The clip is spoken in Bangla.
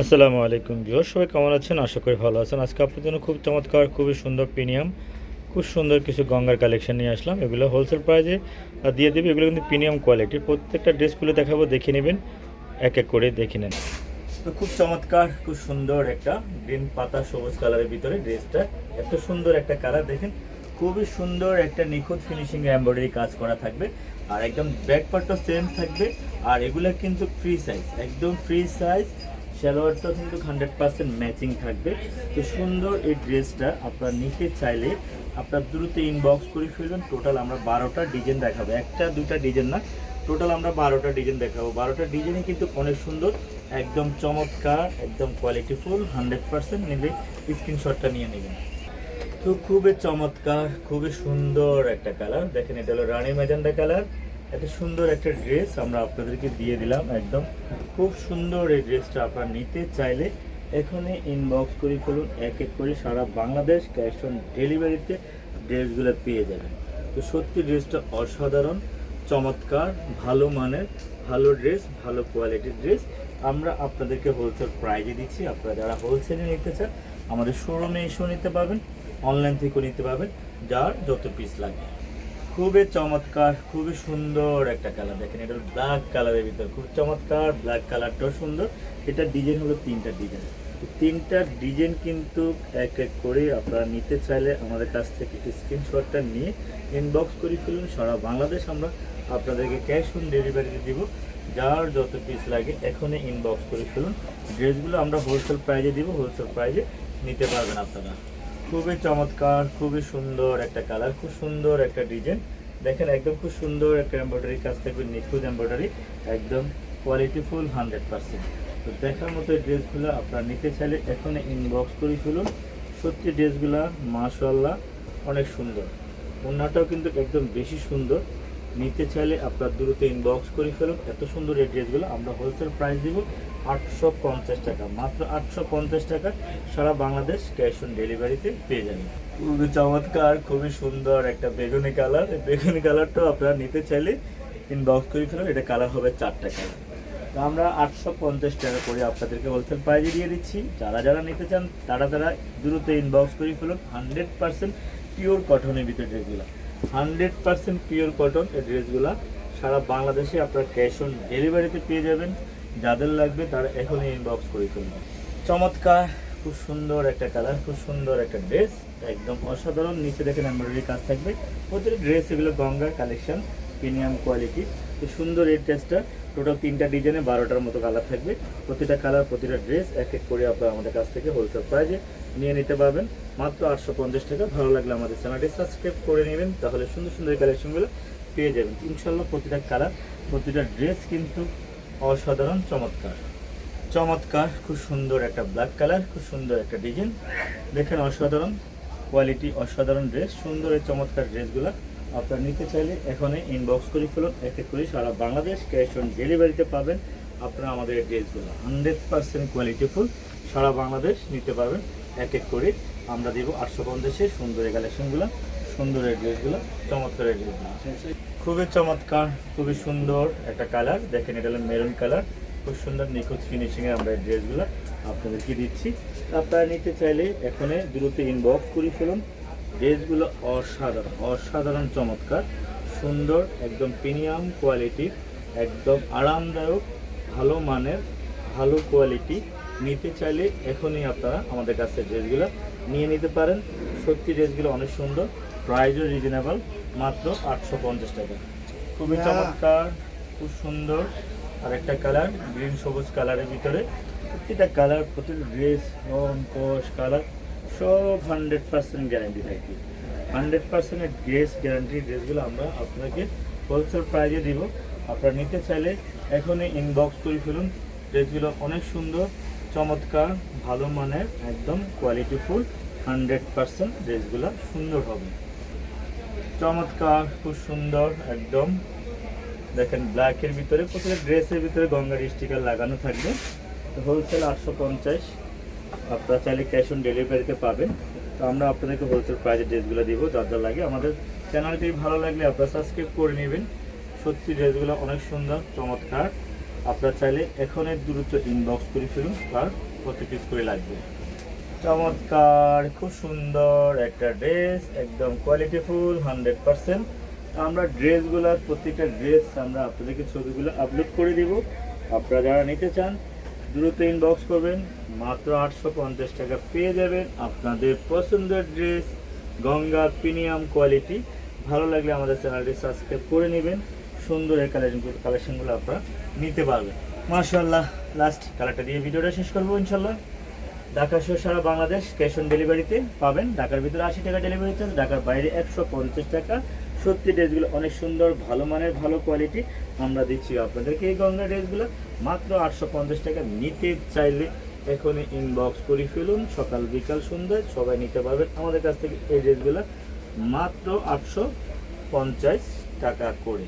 আসসালামু আলাইকুম বিহর সবাই কেমন আছেন? আশা করি ভালো আছেন। আজকে আপনার জন্য খুব চমৎকার, খুবই সুন্দর প্রিমিয়াম, খুব সুন্দর কিছু গঙ্গার কালেকশন নিয়ে আসলাম। এগুলো হোলসেল প্রাইজে দিয়ে দেবে। এগুলো কিন্তু প্রিমিয়াম কোয়ালিটির প্রত্যেকটা ড্রেসগুলো দেখাবো, দেখে নেবেন। এক এক করে দেখে নেন। তো খুব চমৎকার, খুব সুন্দর একটা গ্রিন পাতা সবুজ কালারের ভিতরে ড্রেসটা। এত সুন্দর একটা কালার দেখেন। খুবই সুন্দর একটা নিখুঁত ফিনিশিং এমব্রয়ডারি কাজ করা থাকবে। আর একদম ব্যাক পার্টও সেম থাকবে। আর এগুলো কিন্তু ফ্রি সাইজ একদম ফ্রি সাইজ সালোয়ারটাও কিন্তু হান্ড্রেড পার্সেন্ট ম্যাচিং থাকবে। তো সুন্দর এই ড্রেসটা আপনারা নিতে চাইলে আপনার দ্রুত ইনবক্স করে ফেলবেন। টোটাল আমরা বারোটা ডিজাইন দেখাবো। একটা দুটা ডিজাইন না। টোটাল আমরা বারোটা ডিজাইন দেখাবো। বারোটা ডিজাইনই কিন্তু অনেক সুন্দর, একদম চমৎকার, একদম কোয়ালিটিফুল হান্ড্রেড পার্সেন্ট নিলে স্ক্রিনশটটা নিয়ে নেবেন। তো খুবই চমৎকার, খুবই সুন্দর একটা কালার দেখেন, এটা হলো রানী ম্যাজেন্ডা কালার এত সুন্দর একটা ড্রেস আমরা আপনাদেরকে দিয়ে দিলাম একদম। খুব সুন্দর এই ড্রেসটা আপনারা নিতে চাইলে এখানে ইনবক্স করে ফেলুন, এক এক করে সারা বাংলাদেশ ক্যাশ অন ডেলিভারিতে ড্রেসগুলো পেয়ে যাবেন। তো সত্যি ড্রেসটা অসাধারণ, চমৎকার, ভালো মানের, ভালো ড্রেস, ভালো কোয়ালিটির ড্রেস। আমরা আপনাদেরকে হোলসেল প্রাইজে দিচ্ছি, আপনারা যারা হোলসেলে নিতে চান, আমাদের শোরুমে এসেও নিতে পারবেন অনলাইন থেকেও নিতে পারবেন, যার যত পিস লাগে। খুবই চমৎকার, খুবই সুন্দর একটা কালার দেখেন, এটা ব্ল্যাক কালারের ভিতর, খুব চমৎকার ব্ল্যাক কালারটাও সুন্দর। এটা ডিজাইন হলো তিনটা ডিজাইন তিনটা ডিজাইন কিন্তু এক এক করে আপনারা নিতে চাইলে আমাদের কাছ থেকে স্ক্রিনশটটা নিয়ে ইনবক্স করে ফেলুন। সারা বাংলাদেশ আমরা আপনাদেরকে ক্যাশ অন ডেলিভারিতে দিব। যার যত পিস লাগে এখনই ইনবক্স করে ফেলুন। ড্রেসগুলো আমরা হোলসেল প্রাইজে দিব হোলসেল প্রাইজে নিতে পারবেন আপনারা। খুবই চমৎকার, খুবই সুন্দর একটা কালার খুব সুন্দর একটা ডিজাইন দেখেন, একদম খুব সুন্দর একটা এম্ব্রয়ডারি কাজ থাকবে নিখুঁত এম্ব্রয়ডারি একদম কোয়ালিটিফুল হান্ড্রেড পার্সেন্ট তো দেখার মতো ড্রেসগুলো আপনারা নিতে চাইলে এখন ইনবক্স করে ফেলুন। সত্যি ড্রেসগুলো মাশাল্লাহ অনেক সুন্দর। ওনাটাও কিন্তু একদম বেশি সুন্দর। নিতে চাইলে আপনার দ্রুত ইনবক্স করে ফেলুন। এত সুন্দর এই ড্রেসগুলো আমরা হোলসেল প্রাইস দিব আটশো পঞ্চাশ টাকা। মাত্র আটশো পঞ্চাশ টাকা সারা বাংলাদেশ ক্যাশ অন ডেলিভারিতে পেয়ে যাবেন। খুবই চমৎকার, খুবই সুন্দর একটা বেগুনি কালার এই বেগুনি কালারটাও আপনারা নিতে চাইলে ইনবক্স করে ফেলুন। এটা কালার হবে চারটা কালার তো আমরা আটশো পঞ্চাশ টাকা করে আপনাদেরকে হোলসেল প্রাইজে দিয়ে দিচ্ছি। যারা যারা নিতে চান, তারা তারা দ্রুত ইনবক্স করে ফেলুন। হান্ড্রেড পার্সেন্ট পিওর কটনের ভিতরে ড্রেসগুলো। হান্ড্রেড পারসেন্ট পিওর কটন এই ড্রেসগুলো সারা বাংলাদেশে আপনার ক্যাশ অন ডেলিভারিতে পেয়ে যাবেন। যাদের লাগবে তারা এখনই ইনবক্স করে ফেলবেন চমৎকার, খুব সুন্দর একটা কালার খুব সুন্দর একটা ড্রেস একদম অসাধারণ। নিচে দেখেন এমব্রয়ডারি কাজ থাকবে। প্রতিটি ড্রেস এগুলো গঙ্গার কালেকশন প্রিমিয়াম কোয়ালিটি সুন্দর এই ড্রেসটা। টোটাল তিনটা ডিজাইনে বারোটার মতো কালার থাকবে। প্রতিটা কালার প্রতিটা ড্রেস এক এক করে আপনারা আমাদের কাছ থেকে হোলসেল প্রাইজে নিয়ে নিতে পারবেন। মাত্র আটশো পঞ্চাশ টাকা। ভালো লাগলে আমাদের চ্যানেলটি সাবস্ক্রাইব করে নেবেন। তাহলে সুন্দর সুন্দর কালেকশনগুলো পেয়ে যাবেন। ইনশাল্লাহ প্রতিটা কালার প্রতিটা ড্রেস কিন্তু অসাধারণ, চমৎকার। চমৎকার, খুব সুন্দর একটা ব্ল্যাক কালার খুব সুন্দর একটা ডিজাইন দেখেন অসাধারণ কোয়ালিটি অসাধারণ ড্রেস সুন্দর এই চমৎকার ড্রেসগুলো আপনারা নিতে চাইলে এখনই ইনবক্স করে ফেলুন, এক এক করে সারা বাংলাদেশ ক্যাশ অন ডেলিভারিতে পাবেন আপনারা আমাদের ড্রেসগুলো হান্ড্রেড পার্সেন্ট কোয়ালিটিফুল সারা বাংলাদেশ নিতে পারবেন। এক এক করে আমরা দেবো আটশো পঞ্চাশে সুন্দর কালেকশনগুলো সুন্দর এই ড্রেসগুলো চমৎকার ড্রেসগুলো খুবই চমৎকার, খুবই সুন্দর একটা কালার দেখেন এটা হলো মেরুন কালার খুব সুন্দর নিখুঁত ফিনিশিংয়ে আমরা এই ড্রেসগুলো আপনাদেরকে দিচ্ছি। আপনারা নিতে চাইলে এখানে দ্রুত ইনবক্স করে ফেলুন। ড্রেসগুলো অসাধারণ অসাধারণ চমৎকার। সুন্দর একদম প্রিমিয়াম কোয়ালিটি একদম আরামদায়ক ভালো মানের ভালো কোয়ালিটি। নিতে চাইলে এখনই আপনারা আমাদের কাছে ড্রেসগুলো নিয়ে নিতে পারেন। সত্যি ড্রেসগুলো অনেক সুন্দর প্রাইজও রিজনেবল মাত্র আটশো পঞ্চাশ টাকা। খুবই চমৎকার খুব সুন্দর। আর একটা কালার গ্রিন সবুজ কালারের ভিতরে। প্রতিটা কালার প্রতিটা ড্রেস রং কোষ কালার সব হান্ড্রেড পার্সেন্ট গ্যারান্টি থাকবে হান্ড্রেড পার্সেন্টের ড্রেস গ্যারান্টি ড্রেসগুলো আমরা আপনাকে হোলসেল প্রাইজে দিব। আপনারা নিতে চাইলে এখনই ইনবক্স করে ফেলুন। ড্রেসগুলো অনেক সুন্দর, চমৎকার, ভালো মানের, একদম কোয়ালিটিফুল হান্ড্রেড পার্সেন্ট ড্রেসগুলো সুন্দর হবে। চমৎকার, খুব সুন্দর, একদম। দেখেন ব্ল্যাকের ভিতরে প্রত্যেক ড্রেসের ভিতরে গঙ্গার স্টিকার লাগানো থাকবে। হোলসেল আটশো পঞ্চাশ। আপনারা চাইলে ক্যাশ অন ডেলিভারিতে পাবেন। তো আমরা আপনাদেরকে হোলসেল প্রাইজে ড্রেসগুলো দিব, যার যা লাগে। আমাদের চ্যানেলটি ভালো লাগলে আপনারা সাবস্ক্রাইব করে নেবেন। সত্যি ড্রেসগুলো অনেক সুন্দর, চমৎকার। আপনারা চাইলে এখনের দ্রুত ইনবক্স করে ফেলুন, আর কত পিস করে লাগবে। চমৎকার, খুব সুন্দর একটা ড্রেস একদম কোয়ালিটিফুল হান্ড্রেড পার্সেন্ট আমরা ড্রেসগুলোর প্রত্যেকটা ড্রেস আমরা আপনাদেরকে ছবিগুলো আপলোড করে দিব। আপনারা যারা নিতে চান দ্রুত ইনবক্স করবেন। মাত্র আটশো পঞ্চাশ টাকা পেয়ে যাবেন আপনাদের পছন্দের ড্রেস গঙ্গা প্রিমিয়াম কোয়ালিটি ভালো লাগলে আমাদের চ্যানেলটি সাবস্ক্রাইব করে নেবেন। সুন্দর এই কালেকশন কালেকশনগুলো আপনারা নিতে পারবেন। মার্শাল্লাহ লাস্ট কালারটা দিয়ে ভিডিওটা শেষ করব ইনশাল্লাহ ঢাকা সহ সারা বাংলাদেশ ক্যাশ অন ডেলিভারিতে পাবেন। ঢাকার ভিতরে আশি টাকা ডেলিভারি চার্জ ঢাকার বাইরে একশো পঞ্চাশ টাকা। সত্যি ড্রেসগুলো অনেক সুন্দর, ভালো মানের, ভালো কোয়ালিটি আমরা দিচ্ছি আপনাদেরকে এই গঙ্গা ড্রেসগুলো। মাত্র আটশো পঞ্চাশ টাকা নিতে চাইলে এখনই ইনবক্স করে ফেলুন। সকাল, বিকাল, সন্ধ্যায় সবাই নিতে পারবেন আমাদের কাছ থেকে এই ড্রেসগুলো। মাত্র আটশো পঞ্চাশ টাকা করে।